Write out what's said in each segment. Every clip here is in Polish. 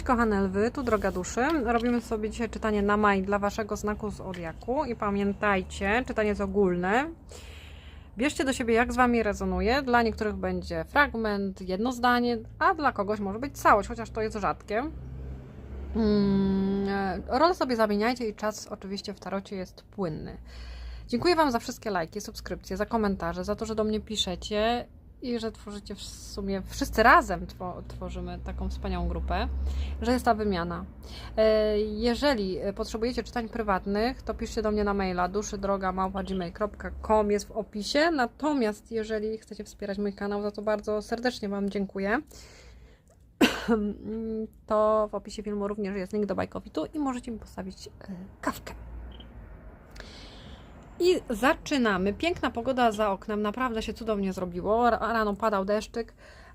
Cześć kochane lwy, tu droga duszy. Robimy sobie dzisiaj czytanie na maj dla waszego znaku zodiaku i pamiętajcie, czytanie jest ogólne. Bierzcie do siebie jak z wami rezonuje. Dla niektórych będzie fragment, jedno zdanie, a dla kogoś może być całość, chociaż to jest rzadkie. Mm, e, Rolę sobie zamieniajcie i czas oczywiście w tarocie jest płynny. Dziękuję Wam za wszystkie lajki, subskrypcje, za komentarze, za to, że do mnie piszecie i że tworzycie w sumie wszyscy razem two, tworzymy taką wspaniałą grupę, że jest ta wymiana. E, Jeżeli potrzebujecie czytań prywatnych, to piszcie do mnie na maila duszydroga.gmail.com jest w opisie. Natomiast jeżeli chcecie wspierać mój kanał, za to bardzo serdecznie Wam dziękuję. To w opisie filmu również jest link do bajkowitu i możecie mi postawić e, kawkę. I zaczynamy. Piękna pogoda za oknem, naprawdę się cudownie zrobiło. Ra- Rano padał deszczyk,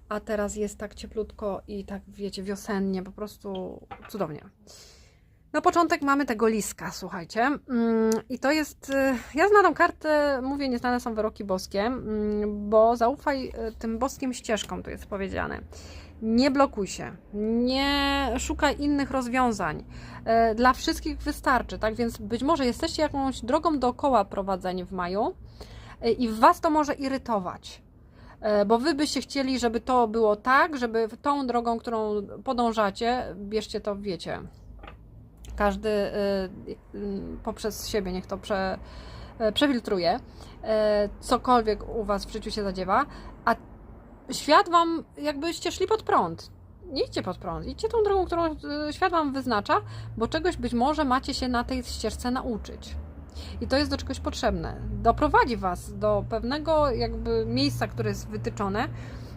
a teraz jest tak cieplutko i tak, wiecie, wiosennie, po prostu cudownie. Na początek mamy tego liska, słuchajcie. Mm, I to jest. y, Ja znam kartę, mówię, nieznane są wyroki boskie, mm, bo zaufaj y, tym boskim ścieżkom, tu jest powiedziane. Nie blokuj się, nie szukaj innych rozwiązań. E, Dla wszystkich wystarczy, tak? Więc być może jesteście jakąś drogą dookoła prowadzeni w maju e, i was to może irytować. E, Bo wy byście chcieli, żeby to było tak, żeby tą drogą, którą podążacie, bierzcie to, wiecie, każdy poprzez siebie niech to prze, przefiltruje, cokolwiek u Was w życiu się zadziewa, a świat Wam jakbyście szli pod prąd. Nie idźcie pod prąd, idźcie tą drogą, którą y, świat Wam wyznacza, bo czegoś być może macie się na tej ścieżce nauczyć. I to jest do czegoś potrzebne. Doprowadzi Was do pewnego jakby miejsca, które jest wytyczone,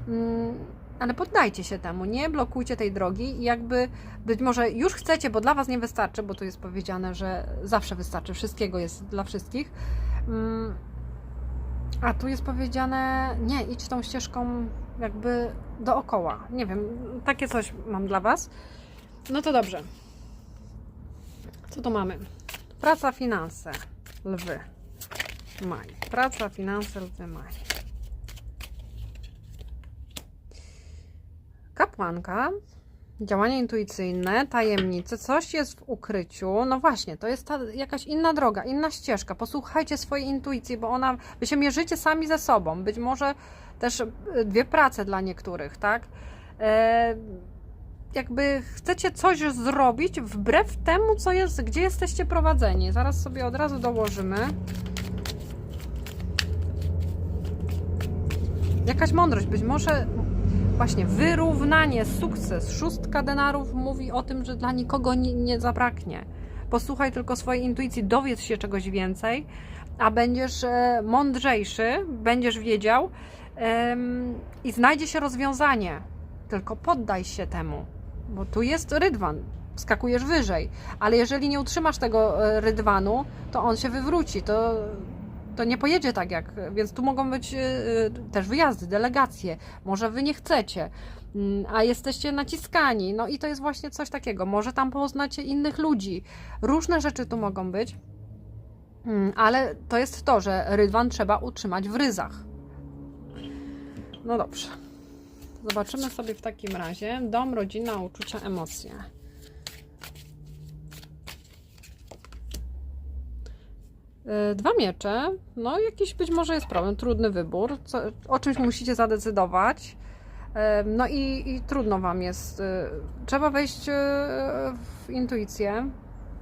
mm, ale poddajcie się temu, nie blokujcie tej drogi i jakby być może już chcecie, bo dla Was nie wystarczy, bo tu jest powiedziane, że zawsze wystarczy, wszystkiego jest dla wszystkich. A tu jest powiedziane, nie, idź tą ścieżką jakby dookoła. Nie wiem, takie coś mam dla Was. No to dobrze. Co tu mamy? Praca, finanse, lwy, maj. Praca, finanse, lwy, maj. Kapłanka, działania intuicyjne, tajemnice, coś jest w ukryciu. No właśnie, to jest ta jakaś inna droga, inna ścieżka. Posłuchajcie swojej intuicji, bo ona, wy się mierzycie sami ze sobą. Być może też y, dwie prace dla niektórych, tak? E, jakby chcecie coś zrobić wbrew temu, co jest, gdzie jesteście prowadzeni. Zaraz sobie od razu dołożymy. Jakaś mądrość, być może właśnie wyrównanie, sukces. Szóstka denarów mówi o tym, że dla nikogo nie, nie zabraknie. Posłuchaj tylko swojej intuicji, dowiedz się czegoś więcej, a będziesz e, mądrzejszy, będziesz wiedział i znajdzie się rozwiązanie. Tylko poddaj się temu, bo tu jest rydwan, skakujesz wyżej, ale jeżeli nie utrzymasz tego e, rydwanu, to on się wywróci, to, to nie pojedzie tak jak, więc tu mogą być e, też wyjazdy, delegacje, może wy nie chcecie, mm, a jesteście naciskani, no i to jest właśnie coś takiego, może tam poznacie innych ludzi, różne rzeczy tu mogą być, Mm, ale to jest to, że rydwan trzeba utrzymać w ryzach. No dobrze. Zobaczymy sobie w takim razie dom, rodzina, uczucia, emocje. Dwa miecze. No, jakiś być może jest problem, trudny wybór. Co, o czymś musicie zadecydować. No i, i trudno Wam jest. yy, Trzeba wejść yy, w intuicję,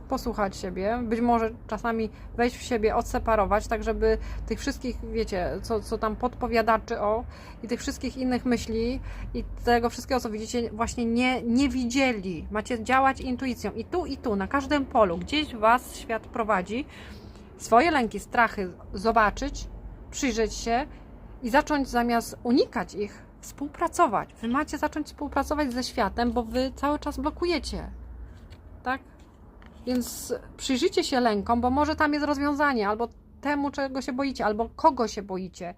posłuchać siebie, być może czasami wejść w siebie, odseparować, tak żeby tych wszystkich, wiecie, co, co tam podpowiadaczy o i tych wszystkich innych myśli i tego wszystkiego, co widzicie, właśnie nie, nie widzieli. Macie działać intuicją i tu, i tu, na każdym polu, gdzieś Was świat prowadzi, swoje lęki, strachy zobaczyć, przyjrzeć się i zacząć zamiast unikać ich, współpracować. Wy macie zacząć współpracować ze światem, bo Wy cały czas blokujecie. Tak? Więc przyjrzyjcie się lękom, bo może tam jest rozwiązanie, albo temu, czego się boicie, albo kogo się boicie.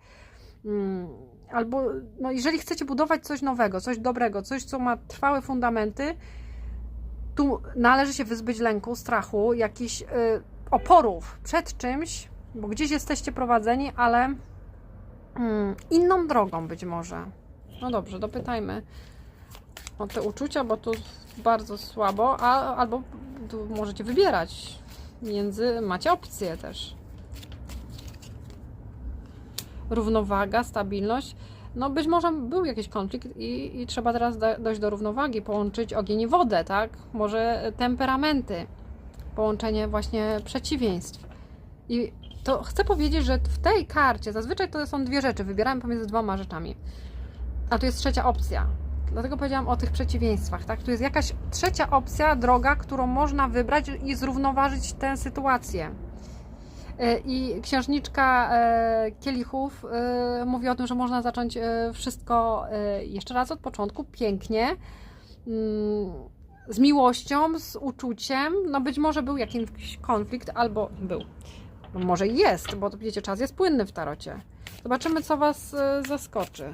Mm, Albo, no, jeżeli chcecie budować coś nowego, coś dobrego, coś, co ma trwałe fundamenty, tu należy się wyzbyć lęku, strachu, jakichś y, oporów przed czymś, bo gdzieś jesteście prowadzeni, ale mm, inną drogą być może. No dobrze, dopytajmy o te uczucia, bo tu bardzo słabo, a, albo tu możecie wybierać między, macie opcje też. Równowaga, stabilność. No być może był jakiś konflikt i, i trzeba teraz do, dojść do równowagi, połączyć ogień i wodę, tak? Może temperamenty, połączenie właśnie przeciwieństw. I to chcę powiedzieć, że w tej karcie zazwyczaj to są dwie rzeczy, wybieramy pomiędzy dwoma rzeczami. A tu jest trzecia opcja. Dlatego powiedziałam o tych przeciwieństwach, tak? Tu jest jakaś trzecia opcja, droga, którą można wybrać i zrównoważyć tę sytuację. E, I księżniczka e, Kielichów e, mówi o tym, że można zacząć wszystko jeszcze raz od początku, pięknie, mm, z miłością, z uczuciem. No być może był jakiś konflikt, albo był. No może jest, bo to wiecie, czas jest płynny w tarocie. Zobaczymy, co Was e, zaskoczy.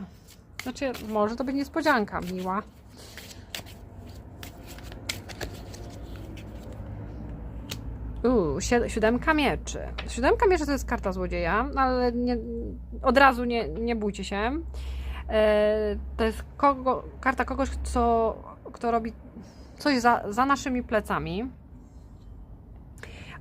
Znaczy, może to być niespodzianka miła. Uuu, si- siódemka mieczy. Siódemka mieczy to jest karta złodzieja, ale nie, od razu nie, nie bójcie się. E, to jest kogo, karta kogoś, co, kto robi coś za, za naszymi plecami.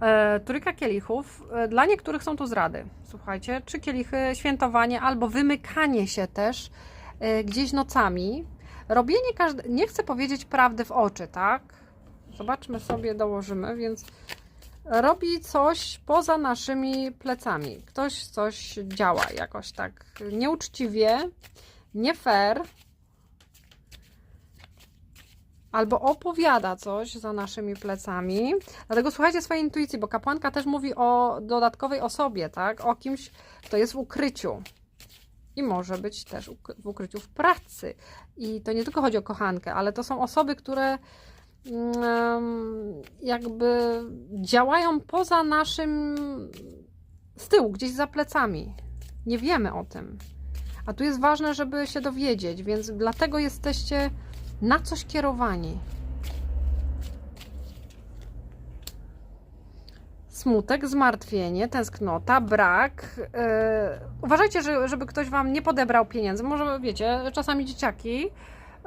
E, trójka kielichów. E, Dla niektórych są to zrady. Słuchajcie, trzy kielichy, świętowanie albo wymykanie się też e, gdzieś nocami. Robienie każde, nie chcę powiedzieć prawdy w oczy, tak? Zobaczmy sobie, dołożymy, więc robi coś poza naszymi plecami. Ktoś coś działa jakoś tak nieuczciwie, nie fair, albo opowiada coś za naszymi plecami. Dlatego słuchajcie swojej intuicji, bo kapłanka też mówi o dodatkowej osobie, tak? O kimś, kto jest w ukryciu. I może być też w ukryciu w pracy. I to nie tylko chodzi o kochankę, ale to są osoby, które mm, jakby działają poza naszym z tyłu, gdzieś za plecami. Nie wiemy o tym. A tu jest ważne, żeby się dowiedzieć, więc dlatego jesteście na coś kierowani. Smutek, zmartwienie, tęsknota, brak. Yy, uważajcie, że, żeby ktoś wam nie podebrał pieniędzy. Może wiecie, czasami dzieciaki,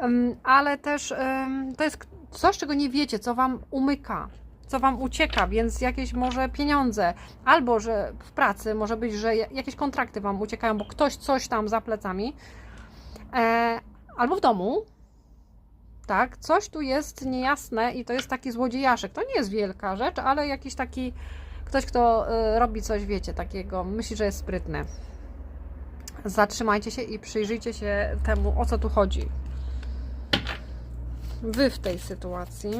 ym, ale też ym, to jest coś, czego nie wiecie, co wam umyka, co wam ucieka, więc jakieś może pieniądze, albo że w pracy może być, że ja- jakieś kontrakty wam uciekają, bo ktoś coś tam za plecami, e, albo w domu, tak, coś tu jest niejasne i to jest taki złodziejaszek. To nie jest wielka rzecz, ale jakiś taki ktoś, kto y, robi coś, wiecie, takiego, myśli, że jest sprytny. Zatrzymajcie się i przyjrzyjcie się temu, o co tu chodzi. Wy w tej sytuacji.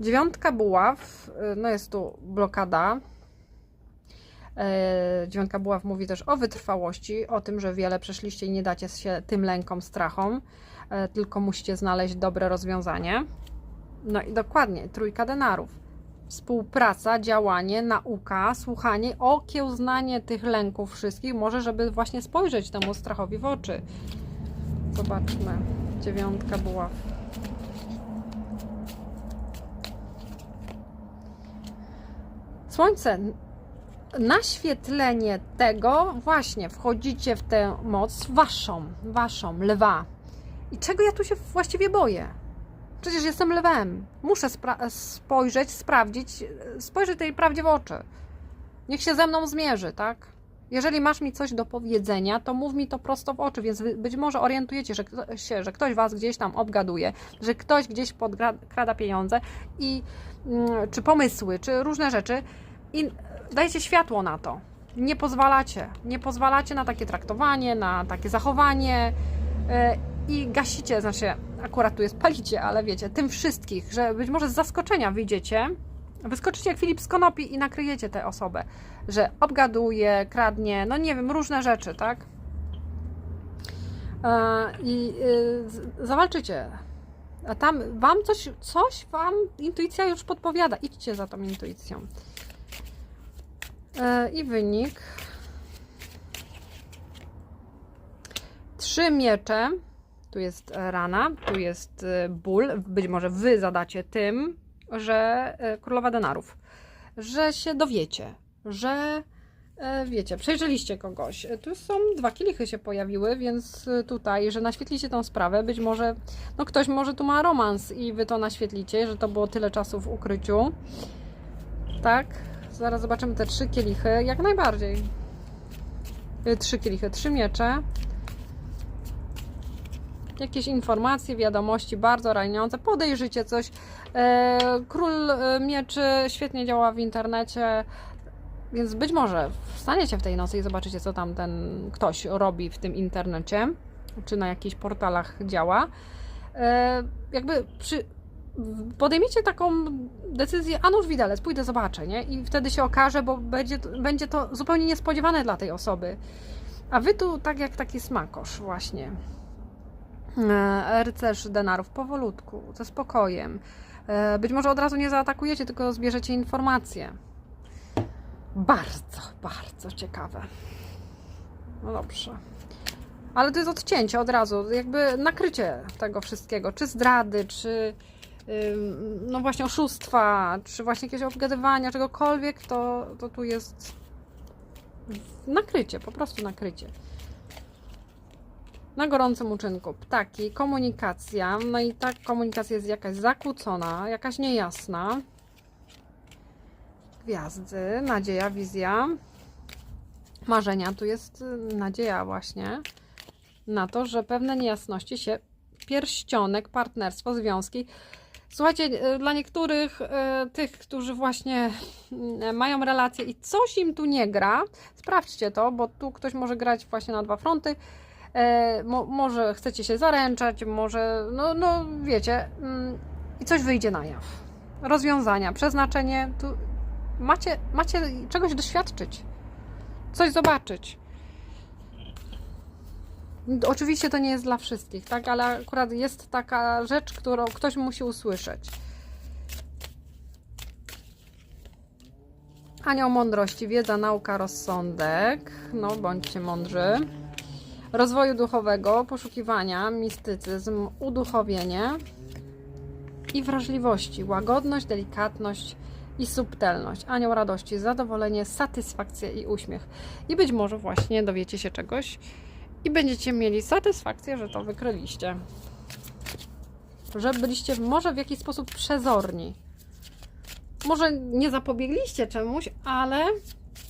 Dziewiątka buław, y, no jest tu blokada, Dziewiątka Buław mówi też o wytrwałości, o tym, że wiele przeszliście i nie dacie się tym lękom, strachom, e, tylko musicie znaleźć dobre rozwiązanie. No i dokładnie, trójka denarów. Współpraca, działanie, nauka, słuchanie, okiełznanie tych lęków wszystkich, może żeby właśnie spojrzeć temu strachowi w oczy. Zobaczmy. Dziewiątka buław. Słońce naświetlenie tego, właśnie wchodzicie w tę moc waszą, waszą, lwa. I czego ja tu się właściwie boję? Przecież jestem lwem. Muszę spra- spojrzeć, sprawdzić, spojrzeć tej prawdzie w oczy. Niech się ze mną zmierzy, tak? Jeżeli masz mi coś do powiedzenia, to mów mi to prosto w oczy, więc być może orientujecie że się, że ktoś was gdzieś tam obgaduje, że ktoś gdzieś podkrada pieniądze i mm, czy pomysły, czy różne rzeczy i dajcie światło na to. Nie pozwalacie, nie pozwalacie na takie traktowanie, na takie zachowanie yy, i gasicie, znaczy akurat tu jest palicie, ale wiecie, tym wszystkich, że być może z zaskoczenia wyjdziecie, wyskoczycie jak Filip z konopi i nakryjecie tę osobę, że obgaduje, kradnie, no nie wiem, różne rzeczy, tak? Yy, I z- zawalczycie. A tam wam coś, coś wam intuicja już podpowiada. Idźcie za tą intuicją. E, I wynik. Trzy miecze. Tu jest rana, tu jest e, ból. Być może wy zadacie tym, że e, królowa denarów, że się dowiecie, że wiecie, przejrzeliście kogoś. Tu są dwa kielichy się pojawiły, więc tutaj, że naświetlicie tą sprawę, być może, no ktoś może tu ma romans i wy to naświetlicie, że to było tyle czasu w ukryciu. Tak, zaraz zobaczymy te trzy kielichy, jak najbardziej. E, Trzy kielichy, trzy miecze. Jakieś informacje, wiadomości bardzo raniące. Podejrzycie coś. E, Król e, mieczy świetnie działa w internecie, więc być może wstaniecie w tej nocy i zobaczycie, co tam ten ktoś robi w tym internecie, czy na jakichś portalach działa. E, jakby przy, podejmiecie taką decyzję, a nuż widelec, pójdę, zobaczę, nie? I wtedy się okaże, bo będzie, będzie to zupełnie niespodziewane dla tej osoby. A wy tu tak jak taki smakosz właśnie. E, Rycerz denarów powolutku, ze spokojem. E, Być może od razu nie zaatakujecie, tylko zbierzecie informacje. Bardzo, bardzo ciekawe. No dobrze. Ale to jest odcięcie od razu, jakby nakrycie tego wszystkiego, czy zdrady, czy no właśnie oszustwa, czy właśnie jakieś obgadywania, czegokolwiek, to, to tu jest nakrycie, po prostu nakrycie. Na gorącym uczynku ptaki, komunikacja, no i tak komunikacja jest jakaś zakłócona, jakaś niejasna. Gwiazdy, nadzieja, wizja, marzenia. Tu jest y, nadzieja właśnie na to, że pewne niejasności się, pierścionek, partnerstwo, związki. Słuchajcie, y, dla niektórych y, tych, którzy właśnie y, mają relacje i coś im tu nie gra, sprawdźcie to, bo tu ktoś może grać właśnie na dwa fronty. E, mo, może chcecie się zaręczać, może, no, no wiecie, mm, i coś wyjdzie na jaw. Rozwiązania, przeznaczenie, tu macie, macie czegoś doświadczyć, coś zobaczyć. Oczywiście to nie jest dla wszystkich, tak, ale akurat jest taka rzecz, którą ktoś musi usłyszeć. Anioł mądrości, wiedza, nauka, rozsądek. No, bądźcie mądrzy. Rozwoju duchowego, poszukiwania, mistycyzm, uduchowienie i wrażliwości, łagodność, delikatność i subtelność. Anioł radości, zadowolenie, satysfakcja i uśmiech. I być może właśnie dowiecie się czegoś i będziecie mieli satysfakcję, że to wykryliście. Że byliście może w jakiś sposób przezorni. Może nie zapobiegliście czemuś, ale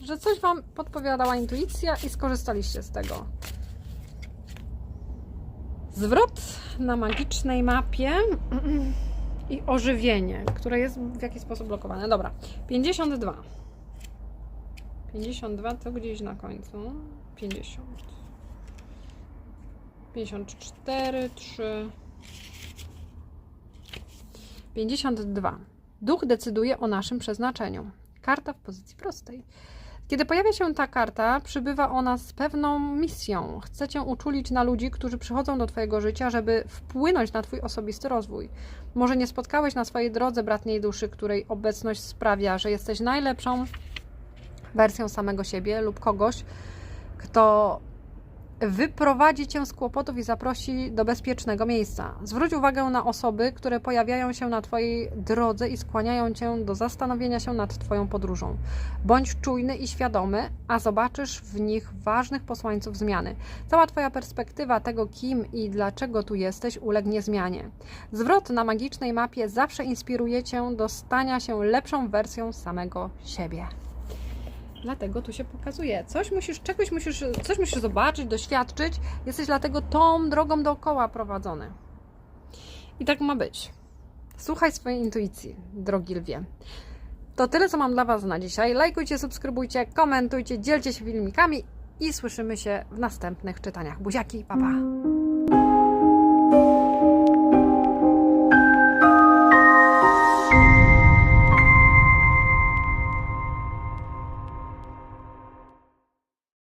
że coś Wam podpowiadała intuicja i skorzystaliście z tego. Zwrot na magicznej mapie i ożywienie, które jest w jakiś sposób blokowane. Dobra, 52. 52 to gdzieś na końcu. 50. 54, 3. 52. Duch decyduje o naszym przeznaczeniu. Karta w pozycji prostej. Kiedy pojawia się ta karta, przybywa ona z pewną misją. Chce cię uczulić na ludzi, którzy przychodzą do Twojego życia, żeby wpłynąć na Twój osobisty rozwój. Może nie spotkałeś na swojej drodze bratniej duszy, której obecność sprawia, że jesteś najlepszą wersją samego siebie lub kogoś, kto wyprowadzi cię z kłopotów i zaprosi do bezpiecznego miejsca. Zwróć uwagę na osoby, które pojawiają się na Twojej drodze i skłaniają cię do zastanowienia się nad Twoją podróżą. Bądź czujny i świadomy, a zobaczysz w nich ważnych posłańców zmiany. Cała Twoja perspektywa tego, kim i dlaczego tu jesteś, ulegnie zmianie. Zwrot na magicznej mapie zawsze inspiruje cię do stania się lepszą wersją samego siebie. Dlatego tu się pokazuje. Coś musisz, czegoś musisz, coś musisz zobaczyć, doświadczyć. Jesteś dlatego tą drogą dookoła prowadzony. I tak ma być. Słuchaj swojej intuicji, drogi lwie. To tyle, co mam dla Was na dzisiaj. Lajkujcie, subskrybujcie, komentujcie, dzielcie się filmikami i słyszymy się w następnych czytaniach. Buziaki, papa. Pa.